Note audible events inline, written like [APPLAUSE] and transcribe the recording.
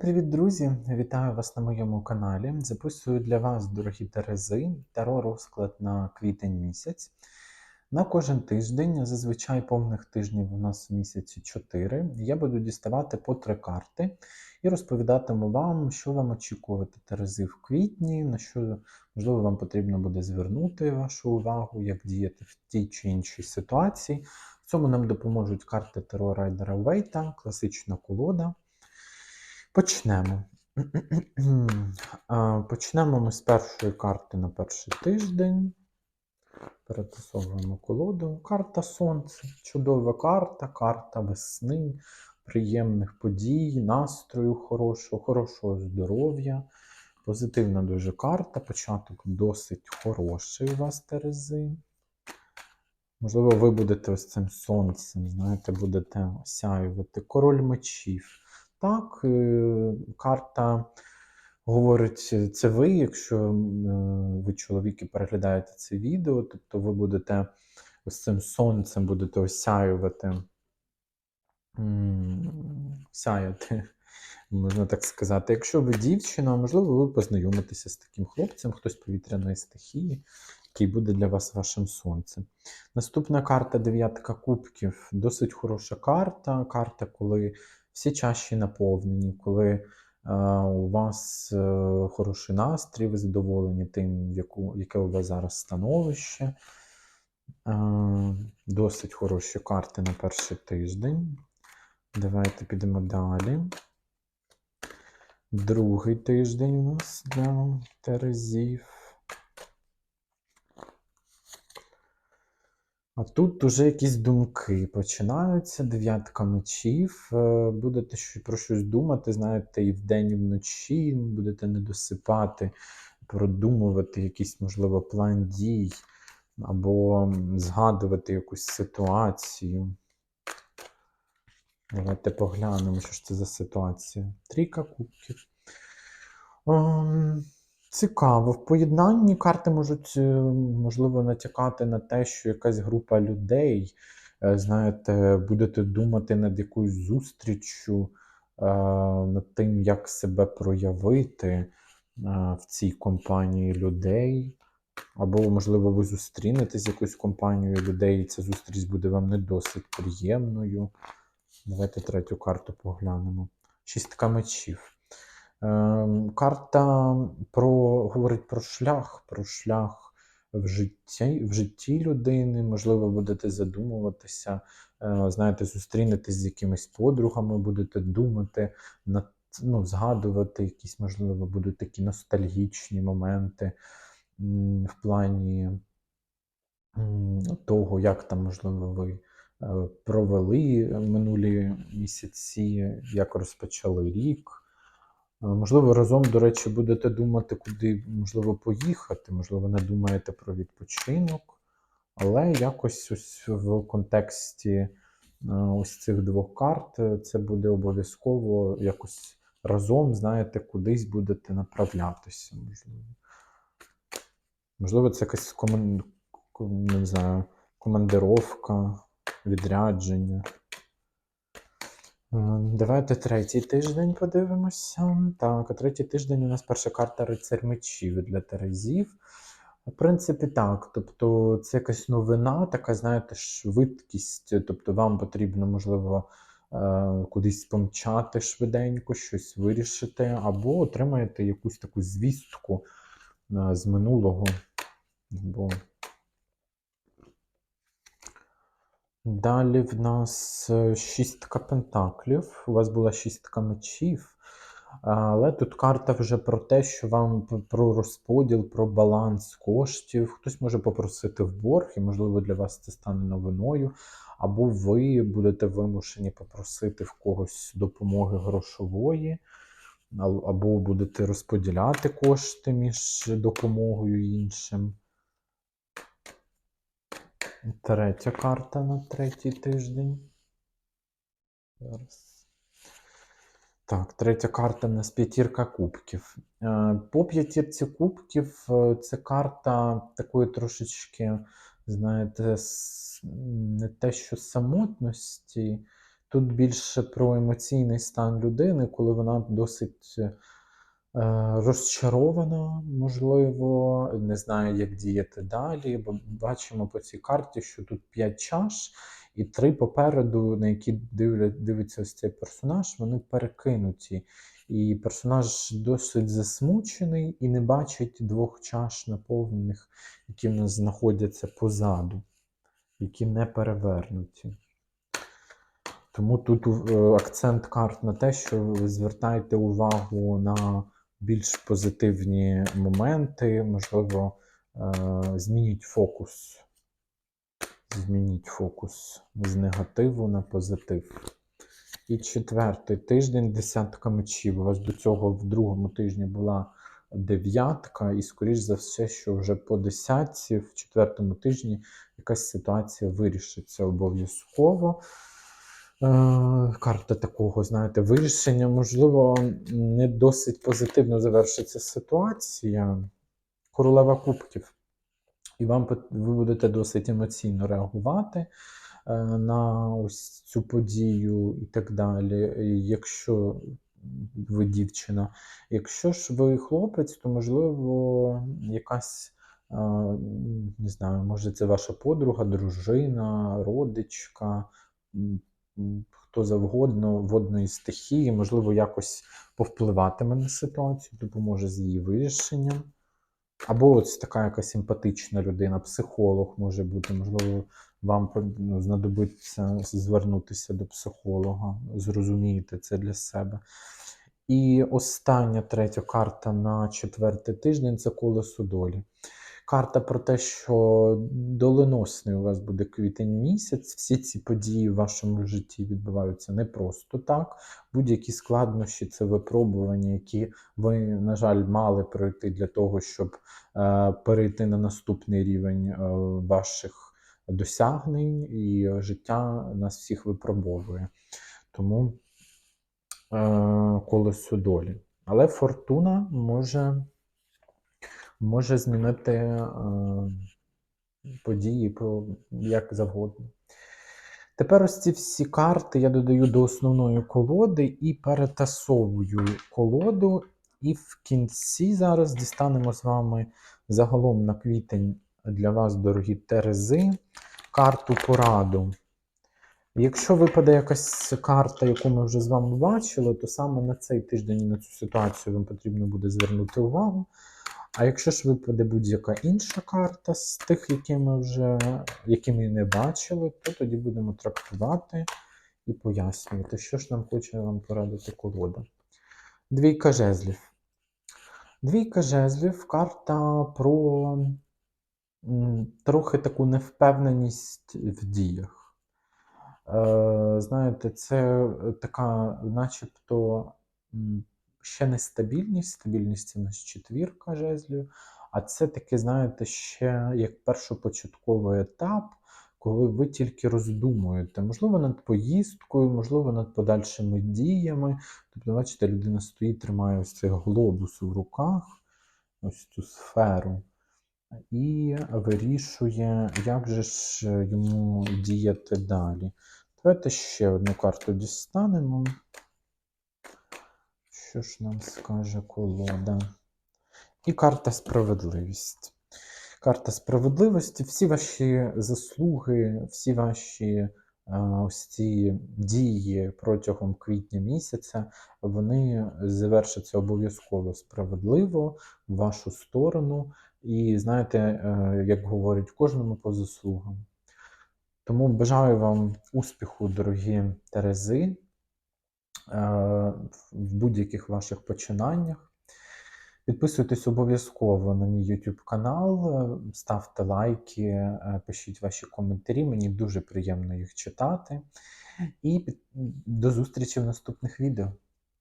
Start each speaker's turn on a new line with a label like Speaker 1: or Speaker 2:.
Speaker 1: Привіт, друзі! Вітаю вас на моєму каналі. Записую для вас, дорогі Терези, таро розклад на квітень місяць. На кожен тиждень, зазвичай повних тижнів у нас в місяці 4, я буду діставати по три карти і розповідатиму вам, що вам очікувати Терези в квітні, на що, можливо, вам потрібно буде звернути вашу увагу, як діяти в тій чи іншій ситуації. В цьому нам допоможуть карти Таро Райдера Вейта, класична колода. Почнемо. [CLEARS THROAT] Почнемо ми з першої карти на перший тиждень. Перетасовуємо колоду. Карта Сонце. Чудова карта, карта весни, приємних подій, настрою хорошого, хорошого здоров'я. Позитивна дуже карта. Початок досить хороший у вас Терези. Можливо, ви будете ось цим сонцем, знаєте, будете осяювати. Король мечів. Так, е, карта говорить, це ви, якщо е, ви чоловік і переглядаєте це відео, тобто ви будете ось цим сонцем будете осяювати, сяяти, можна так сказати. Якщо ви дівчина, можливо, ви познайомитеся з таким хлопцем, хтось повітряної стихії, який буде для вас вашим сонцем. Наступна карта дев'ятка кубків. Досить хороша карта. Карта, коли всі чаші наповнені, коли е, у вас е, хороший настрій, ви задоволені тим, яку, яке у вас зараз становище. Е, досить хороші карти на перший тиждень. Давайте підемо далі. Другий тиждень у нас для Терезів. А тут уже якісь думки починаються, дев'ятка мечів. е, Будете про щось думати, знаєте, і вдень, і вночі, будете не досипати, продумувати якийсь, можливо, план дій, або згадувати якусь ситуацію. Давайте поглянемо, що ж це за ситуація. Трійка кубків. Ем, Цікаво. В поєднанні карти можуть, е, можливо, натякати на те, що якась група людей, е, знаєте, будете думати над якоюсь зустріччю, е, над тим, як себе проявити в цій компанії людей. Або, можливо, ви зустрінетесь з якоюсь компанією людей, і ця зустріч буде вам не досить приємною. Давайте третю карту поглянемо. Шістка мечів. Ем, Карта про, говорить про шлях, про шлях в житті, в житті людини. Можливо, будете задумуватися, е, знаєте, зустрінетесь з якимись подругами, будете думати, ну, згадувати якісь, можливо, будуть такі ностальгічні моменти в плані того, як там, можливо, ви е, провели минулі місяці, як розпочали рік. Е, Можливо, разом, до речі, будете думати, куди можливо поїхати, можливо, не думаєте про відпочинок, але якось ось в контексті е, ось цих двох карт е, це буде обов'язково якось разом, знаєте, кудись будете направлятися. Можливо, можливо це якась комен... ком- не знаю, командировка, відрядження. Давайте третій тиждень подивимося. Так, третій тиждень у нас перша карта рицарь мечів для Терезів. В принципі, так. Тобто, це якась новина, така, знаєте, швидкість. Тобто, вам потрібно, можливо, е, кудись помчати швиденько, щось вирішити, або отримаєте якусь таку звістку е, з минулого. Бо... Далі в нас е, шістка пентаклів. У вас була шістка мечів. Але тут карта вже про те, що вам про розподіл, про баланс коштів. Хтось може попросити в борг, і, можливо, для вас це стане новиною. Або ви будете вимушені попросити в когось допомоги грошової, або будете розподіляти кошти між допомогою іншим. Третя карта на третій тиждень. Зараз. Так, третя карта в нас п'ятірка кубків. Е, По п'ятірці кубків е, це карта такої трошечки, знаєте, не те, що самотності. Тут більше про емоційний стан людини, коли вона досить е, розчарована, можливо, не знає, як діяти далі. Бо бачимо по цій карті, що тут 5 чаш, і три попереду, на які дивиться ось цей персонаж, вони перекинуті. І персонаж досить засмучений і не бачить двох чаш наповнених, які в нас знаходяться позаду, які не перевернуті. Тому тут е, акцент карт на те, що ви звертаєте увагу на більш позитивні моменти, можливо, е, змініть фокус. Змініть фокус з негативу на позитив. І четвертий тиждень десятка мечів. У вас до цього в другому тижні була дев'ятка, і, скоріш за все, що вже по десятці, в четвертому тижні якась ситуація вирішиться обов'язково. Е, карта такого, знаєте, вирішення, можливо, не досить позитивно завершиться ситуація. Королева кубків. І вам ви будете досить емоційно реагувати е, на ось цю подію і так далі. Якщо ви дівчина, якщо ж ви хлопець, то можливо якась. е, Не знаю, може, це ваша подруга, дружина, родичка, хто завгодно водної стихії, можливо, якось повпливатиме на ситуацію, допоможе з її вирішенням. Або ось така якась симпатична людина, психолог може бути, можливо, вам ну, знадобиться звернутися до психолога, зрозумієте це для себе. І остання третя карта на четвертий тиждень це колесо долі. Карта про те, що доленосний у вас буде квітень місяць. Всі ці події в вашому житті відбуваються не просто так. Будь-які складнощі це випробування, які ви, на жаль, мали пройти для того, щоб е, перейти на наступний рівень е, ваших досягнень, і життя нас всіх випробовує. Тому е, колесо долі. Але фортуна може, може змінити е, події по, як завгодно. Тепер ось ці всі карти я додаю до основної колоди і перетасовую колоду. І в кінці зараз дістанемо з вами загалом на квітень для вас, дорогі Терези, карту пораду. Якщо випаде якась карта, яку ми вже з вами бачили, то саме на цей тиждень на цю ситуацію вам потрібно буде звернути увагу. А якщо ж випаде будь-яка інша карта з тих, які ми вже які ми не бачили, то тоді будемо трактувати і пояснювати, що ж нам хоче вам порадити колода. Двійка жезлів. Двійка жезлів карта про трохи таку невпевненість в діях. Е, знаєте, це така, начебто, ще не стабільність. Це у нас четвірка жезлів. А це таке, знаєте, ще як першопочатковий етап, коли ви тільки роздумуєте, можливо, над поїздкою, можливо, над подальшими діями. Тобто, бачите, людина стоїть, тримає ось цей глобус в руках, ось цю сферу, і вирішує, як же ж йому діяти далі. Давайте ще одну карту дістанемо. Що ж нам скаже колода? І карта справедливість. Карта справедливості, всі ваші заслуги, всі ваші е, ось ці дії протягом квітня місяця, вони завершаться обов'язково справедливо в вашу сторону. І знаєте, е, як говорять, кожному по заслугам. Тому бажаю вам успіху, дорогі Терези, в будь-яких ваших починаннях. Підписуйтесь обов'язково на мій YouTube канал, е, ставте лайки, е, пишіть ваші коментарі. Мені дуже приємно їх читати. І до зустрічі в наступних відео.